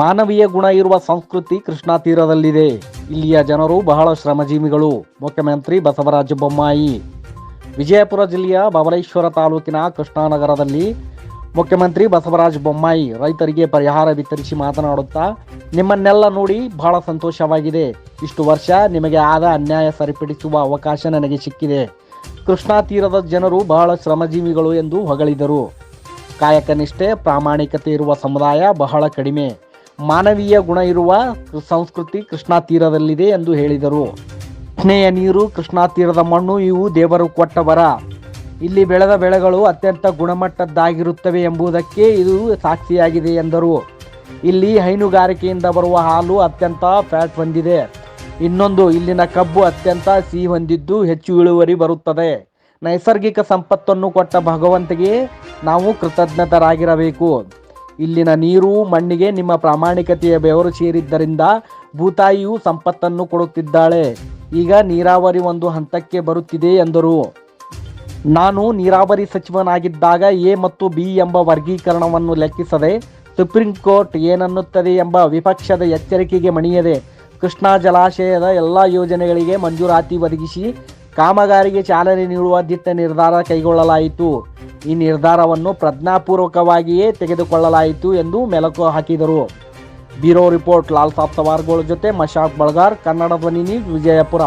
ಮಾನವೀಯ ಗುಣ ಇರುವ ಸಂಸ್ಕೃತಿ ಕೃಷ್ಣಾ ತೀರದಲ್ಲಿದೆ. ಇಲ್ಲಿಯ ಜನರು ಬಹಳ ಶ್ರಮಜೀವಿಗಳು. ಮುಖ್ಯಮಂತ್ರಿ ಬಸವರಾಜ ಬೊಮ್ಮಾಯಿ. ವಿಜಯಪುರ ಜಿಲ್ಲೆಯ ಬಬಲೇಶ್ವರ ತಾಲೂಕಿನ ಕೃಷ್ಣಾನಗರದಲ್ಲಿ ಮುಖ್ಯಮಂತ್ರಿ ಬಸವರಾಜ ಬೊಮ್ಮಾಯಿ ರೈತರಿಗೆ ಪರಿಹಾರ ವಿತರಿಸಿ ಮಾತನಾಡುತ್ತಾ ನಿಮ್ಮನ್ನೆಲ್ಲ ನೋಡಿ ಬಹಳ ಸಂತೋಷವಾಗಿದೆ. ಇಷ್ಟು ವರ್ಷ ನಿಮಗೆ ಆದ ಅನ್ಯಾಯ ಸರಿಪಡಿಸುವ ಅವಕಾಶ ನನಗೆ ಸಿಕ್ಕಿದೆ. ಕೃಷ್ಣಾ ತೀರದ ಜನರು ಬಹಳ ಶ್ರಮಜೀವಿಗಳು ಎಂದು ಹೊಗಳಿದರು. ಕಾಯಕನಿಷ್ಠೆ ಪ್ರಾಮಾಣಿಕತೆ ಇರುವ ಸಮುದಾಯ ಬಹಳ ಕಡಿಮೆ. ಮಾನವೀಯ ಗುಣ ಇರುವ ಸಂಸ್ಕೃತಿ ಕೃಷ್ಣಾ ತೀರದಲ್ಲಿದೆ ಎಂದು ಹೇಳಿದರು. ಕೃಷ್ಣೆಯ ನೀರು, ಕೃಷ್ಣಾ ತೀರದ ಮಣ್ಣು, ಇವು ದೇವರು ಕೊಟ್ಟ ವರ. ಇಲ್ಲಿ ಬೆಳೆದ ಬೆಳೆಗಳು ಅತ್ಯಂತ ಗುಣಮಟ್ಟದ್ದಾಗಿರುತ್ತವೆ ಎಂಬುದಕ್ಕೆ ಇದು ಸಾಕ್ಷಿಯಾಗಿದೆ ಎಂದರು. ಇಲ್ಲಿ ಹೈನುಗಾರಿಕೆಯಿಂದ ಬರುವ ಹಾಲು ಅತ್ಯಂತ ಫ್ಯಾಟ್ ಹೊಂದಿದೆ. ಇನ್ನೊಂದು, ಇಲ್ಲಿನ ಕಬ್ಬು ಅತ್ಯಂತ ಸಿಹಿ ಹೊಂದಿದ್ದು ಹೆಚ್ಚು ಇಳುವರಿ ಬರುತ್ತದೆ. ನೈಸರ್ಗಿಕ ಸಂಪತ್ತನ್ನು ಕೊಟ್ಟ ಭಗವಂತಗೆ ನಾವು ಕೃತಜ್ಞತರಾಗಿರಬೇಕು. ಇಲ್ಲಿನ ನೀರು, ಮಣ್ಣಿಗೆ ನಿಮ್ಮ ಪ್ರಾಮಾಣಿಕತೆಯ ಬೆವರು ಸೇರಿದ್ದರಿಂದ ಭೂತಾಯಿಯು ಸಂಪತ್ತನ್ನು ಕೊಡುತ್ತಿದ್ದಾಳೆ. ಈಗ ನೀರಾವರಿ ಒಂದು ಹಂತಕ್ಕೆ ಬರುತ್ತಿದೆ ಎಂದರು. ನಾನು ನೀರಾವರಿ ಸಚಿವನಾಗಿದ್ದಾಗ ಎ ಮತ್ತು ಬಿ ಎಂಬ ವರ್ಗೀಕರಣವನ್ನು ಲೆಕ್ಕಿಸದೆ ಸುಪ್ರೀಂ ಕೋರ್ಟ್ ಏನನ್ನುತ್ತದೆ ಎಂಬ ವಿಪಕ್ಷದ ಎಚ್ಚರಿಕೆಗೆ ಮಣಿಯದೆ ಕೃಷ್ಣಾ ಜಲಾಶಯದ ಎಲ್ಲ ಯೋಜನೆಗಳಿಗೆ ಮಂಜೂರಾತಿ ಒದಗಿಸಿ ಕಾಮಗಾರಿಗೆ ಚಾಲನೆ ನೀಡುವ ದಿಟ್ಟ ನಿರ್ಧಾರ ಕೈಗೊಳ್ಳಲಾಯಿತು. ಈ ನಿರ್ಧಾರವನ್ನು ಪ್ರಜ್ಞಾಪೂರ್ವಕವಾಗಿಯೇ ತೆಗೆದುಕೊಳ್ಳಲಾಯಿತು ಎಂದು ಮೆಲುಕು ಹಾಕಿದರು. ಬ್ಯೂರೋ ರಿಪೋರ್ಟ್, ಲಾಲ್ ಸಾಬ್ ಸವಾರ್ಗೋಳ ಜೊತೆ ಮಶಾಕ್ ಬಳಗಾರ್, ಕನ್ನಡ ಧ್ವನಿ ನ್ಯೂಸ್, ವಿಜಯಪುರ.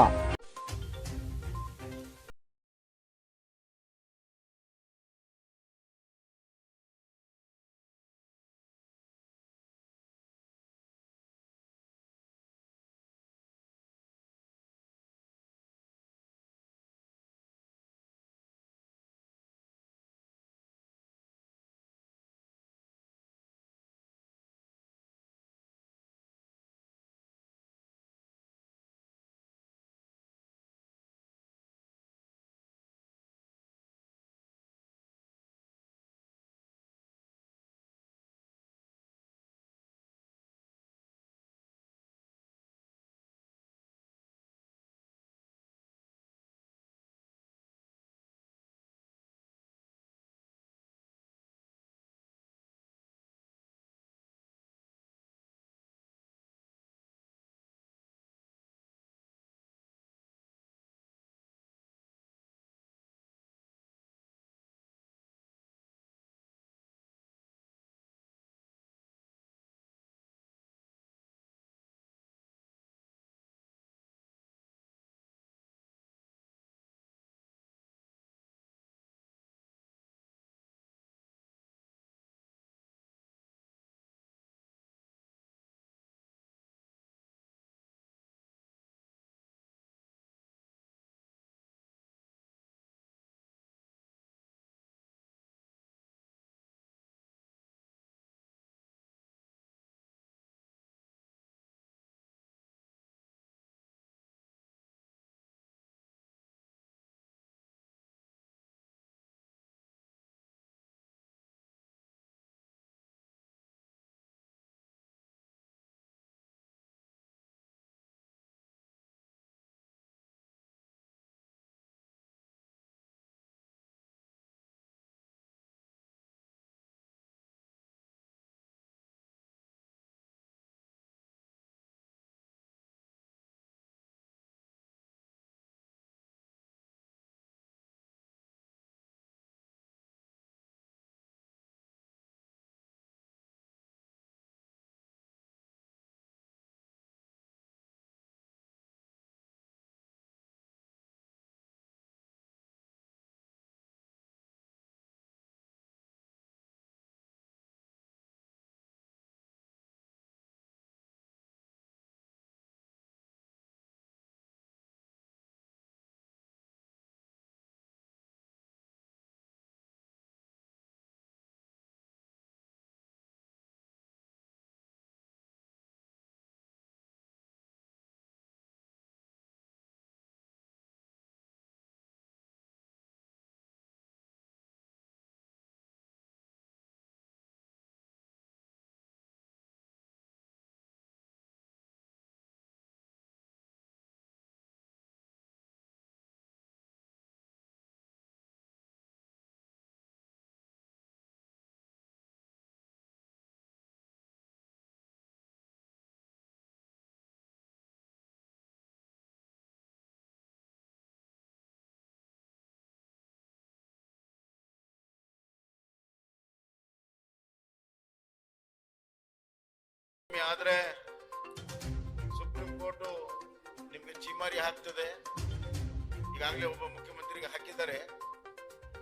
ಆದ್ರೆ ಸುಪ್ರೀಂ ಕೋರ್ಟ್ ನಿಮ್ಗೆ ಚಿಮಾರಿ ಹಾಕ್ತದೆ. ಈಗಾಗಲೇ ಒಬ್ಬ ಮುಖ್ಯಮಂತ್ರಿಗೆ ಹಾಕಿದ್ದಾರೆ.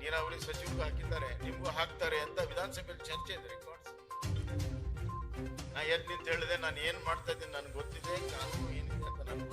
ನೀರಾವರಿ ಸಚಿವರಿಗೂ ಹಾಕಿದ್ದಾರೆ. ನಿಮ್ಗೂ ಹಾಕ್ತಾರೆ ಅಂತ ವಿಧಾನಸಭೆಯಲ್ಲಿ ಚರ್ಚೆ ಇದೆ ರೆಕಾರ್ಡ್ಸ್ ನಾ ಎದ್ ನಿಂತ ಹೇಳಿದೆ, ನಾನು ಏನ್ ಮಾಡ್ತಾ ಇದ್ದೀನಿ ನನ್ಗೆ ಗೊತ್ತಿದೆ, ಕಾನೂನು ಏನಿದೆ ಅಂತ ನನಗೆ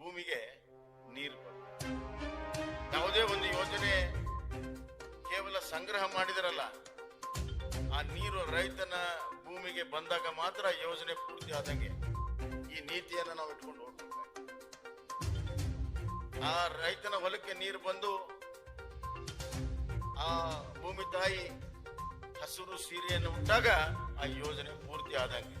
ಭೂಮಿಗೆ ನೀರು ಯಾವುದೇ ಒಂದು ಯೋಜನೆ ಕೇವಲ ಸಂಗ್ರಹ ಮಾಡಿದರಲ್ಲ, ಆ ನೀರು ರೈತನ ಭೂಮಿಗೆ ಬಂದಾಗ ಮಾತ್ರ ಯೋಜನೆ ಪೂರ್ತಿ ಆದಂಗೆ ಈ ನೀತಿಯನ್ನು ನಾವು ಇಟ್ಕೊಂಡು ಆ ರೈತನ ಹೊಲಕ್ಕೆ ನೀರು ಬಂದು ಆ ಭೂಮಿ ತಾಯಿ ಹಸಿರು ಸೀರೆಯನ್ನು ಉಟ್ಟಾಗ ಆ ಯೋಜನೆ ಪೂರ್ತಿ ಆದಂಗೆ.